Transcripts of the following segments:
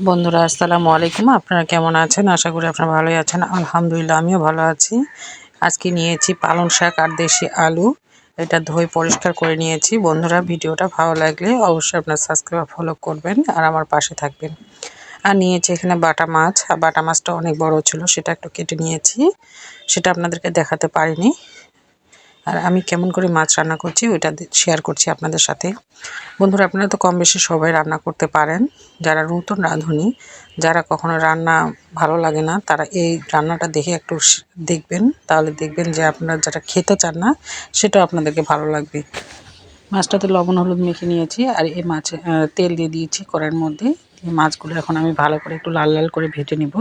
বন্ধুরা, আসসালামু আলাইকুম। আপনারা কেমন আছেন? আশা করি আপনারা ভালোই আছেন। আলহামদুলিল্লাহ, আমিও ভালো আছি। আজকে নিয়েছি পালং শাক আর দেশি আলু। এটা ধুয়ে পরিষ্কার করে নিয়েছি। বন্ধুরা, ভিডিওটা ভালো লাগলে অবশ্যই আপনার সাবস্ক্রাইব ফলো করবেন আর আমার পাশে থাকবেন। আর নিয়েছি এখানে বাটা মাছ। আর বাটা মাছটা অনেক বড় ছিল, সেটা একটু কেটে নিয়েছি। সেটা আপনাদেরকে দেখাতে পারিনি। আর আমি কেমন করে মাছ রান্না করছি ওইটা শেয়ার করছি আপনাদের সাথে। বন্ধুরা, আপনারা তো কম বেশি সবাই রান্না করতে পারেন। যারা নতুন রাঁধুনি, যারা কখনো রান্না ভালো লাগে না, তারা এই রান্নাটা দেখে একটু দেখবেন। তাহলে দেখবেন যে আপনারা যারা খেতে চান না, সেটাও আপনাদেরকে ভালো লাগবে। মাছটাতে লবণ, হলুদ মেখে নিয়েছি আর এই মাছ তেল দিয়ে দিয়েছি কড়াইয়ের মধ্যে। মাছগুলো এখন আমি ভালো করে একটু লাল লাল করে ভেজে নিব।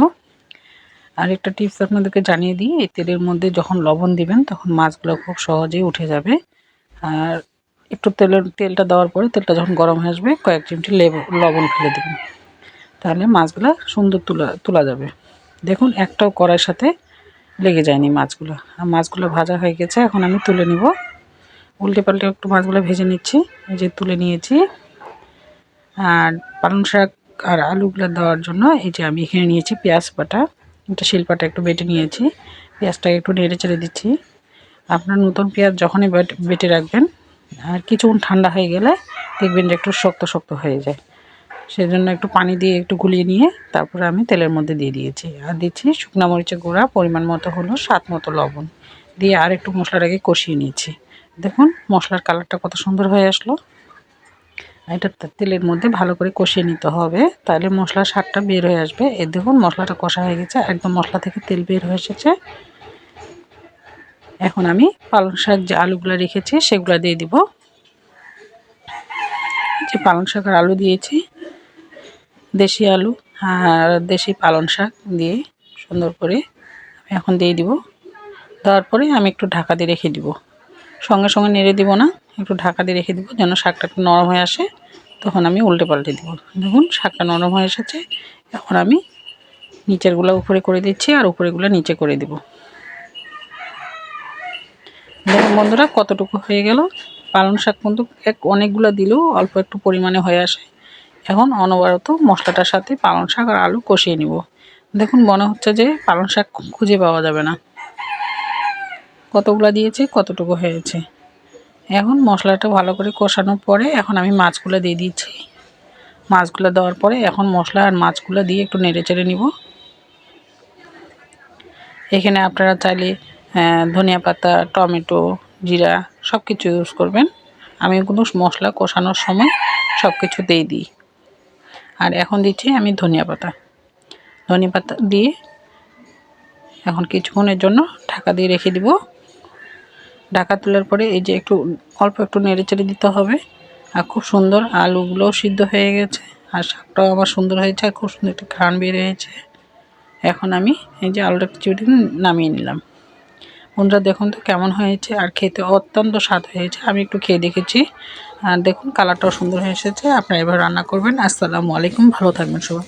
আর একটা টিপস আপনাদেরকে জানিয়ে দিই, এই তেলের মধ্যে যখন লবণ দিবেন, তখন মাছগুলো খুব সহজেই উঠে যাবে। আর একটু তেলের তেলটা দেওয়ার পরে তেলটা যখন গরম হয়ে আসবে, কয়েক চিমটি লেবু, লবণ ফেলে দেবেন। তাহলে মাছগুলো সুন্দর তোলা তোলা যাবে। দেখুন, একটাও কড়াইয়ের সাথে লেগে যায়নি মাছগুলো। আর মাছগুলো ভাজা হয়ে গেছে, এখন আমি তুলে নিব। উল্টে পাল্টে একটু মাছগুলো ভেজে নিচ্ছি, এই যে তুলে নিয়েছি। আর পালং শাক আর আলুগুলো দেওয়ার জন্য এই যে আমি এখানে নিয়েছি পেঁয়াজ বাটা। এটা শিল্পাটা একটু বেটে নিয়েছি পেঁয়াজটাকে একটু নেড়ে চেড়ে দিচ্ছি। আপনার নতুন পেঁয়াজ যখনই বেটে রাখবেন, আর কিছুক্ষণ ঠান্ডা হয়ে গেলে দেখবেন যে একটু শক্ত শক্ত হয়ে যায়। সেজন্য একটু পানি দিয়ে একটু গুলিয়ে নিয়ে তারপরে আমি তেলের মধ্যে দিয়ে দিয়েছি। আর দিচ্ছি শুকনা মরিচের গুঁড়া, পরিমাণ মতো হলো স্বাদ মতো লবণ। দিয়ে আর একটু মশলাটাকে কষিয়ে নিয়েছি। দেখুন, মশলার কালারটা কত সুন্দর হয়ে আসলো। এটা তেলের মধ্যে ভালো করে কষিয়ে নিতে হবে। তাহলে মশলার স্বাদটা বের হয়ে আসবে। এ দেখুন, মশলাটা কষা হয়ে গেছে। একদম মশলা থেকে তেল বের হয়ে এসেছে। এখন আমি পালং শাক যে আলুগুলো রেখেছি, সেগুলো দিয়ে দিব। যে পালং শাক আর আলু দিয়েছি। দেশি আলু আর দেশি পালং শাক দিয়ে সুন্দর করে এখন দিয়ে দিব। দেওয়ার পরে আমি একটু ঢাকা দিয়ে রেখে দিব। সঙ্গে সঙ্গে নেড়ে দিব না। একটু ঢাকা দিয়ে রেখে দিব, যেন শাকটা একটু নরম হয়ে আসে। তখন আমি উল্টে পাল্টে দিব। দেখুন, শাকটা নরম হয়ে এসেছে। এখন আমি নিচেরগুলো উপরে করে দিচ্ছি আর উপরেগুলো নিচে করে দিব। দেখুন বন্ধুরা, কতটুকু হয়ে গেল। পালং শাক কিন্তু এক অনেকগুলো দিলেও অল্প একটু পরিমাণে হয়ে আসে। এখন অনবরত মশলাটার সাথে পালং শাক আর আলু কষিয়ে নিব। দেখুন, মনে হচ্ছে যে পালং শাক খুঁজে পাওয়া যাবে না। কতগুলো দিয়েছে, কতটুকু হয়েছে। এখন মশলাটা ভালো করে কষানোর পরে এখন আমি মাছগুলো দিয়ে দিচ্ছি। মাছগুলো দেওয়ার পরে এখন মশলা আর মাছগুলো দিয়ে একটু নেড়ে চেড়ে নিব। এখানে আপনারা চাইলে ধনিয়া পাতা, টমেটো, জিরা সব কিছু ইউজ করবেন। আমি কিন্তু মশলা কষানোর সময় সব কিছু দিয়ে দিই। আর এখন দিচ্ছি আমি ধনিয়া পাতা। ধনিয়া পাতা দিয়ে এখন কিছুক্ষণের জন্য ঢাকা দিয়ে রেখে দিব। ঢাকা তোলার পরে এই যে একটু অল্প একটু নেড়ে চেড়ে দিতে হবে। আর খুব সুন্দর আলুগুলোও সিদ্ধ হয়ে গেছে। আর শাকটাও আমার সুন্দর হয়েছে, আর খুব সুন্দর একটা ঘ্রাণ বের হয়েছে। এখন আমি এই যে আলুটা চিড়ে নামিয়ে নিলাম। বন্ধুরা, দেখুন তো কেমন হয়েছে, আর খেতে অত্যন্ত স্বাদ হয়েছে। আমি একটু খেয়ে দেখেছি। আর দেখুন, কালারটাও সুন্দর হয়ে এসেছে। আপনারা এবার রান্না করবেন। আসসালামু আলাইকুম, ভালো থাকবেন সবাই।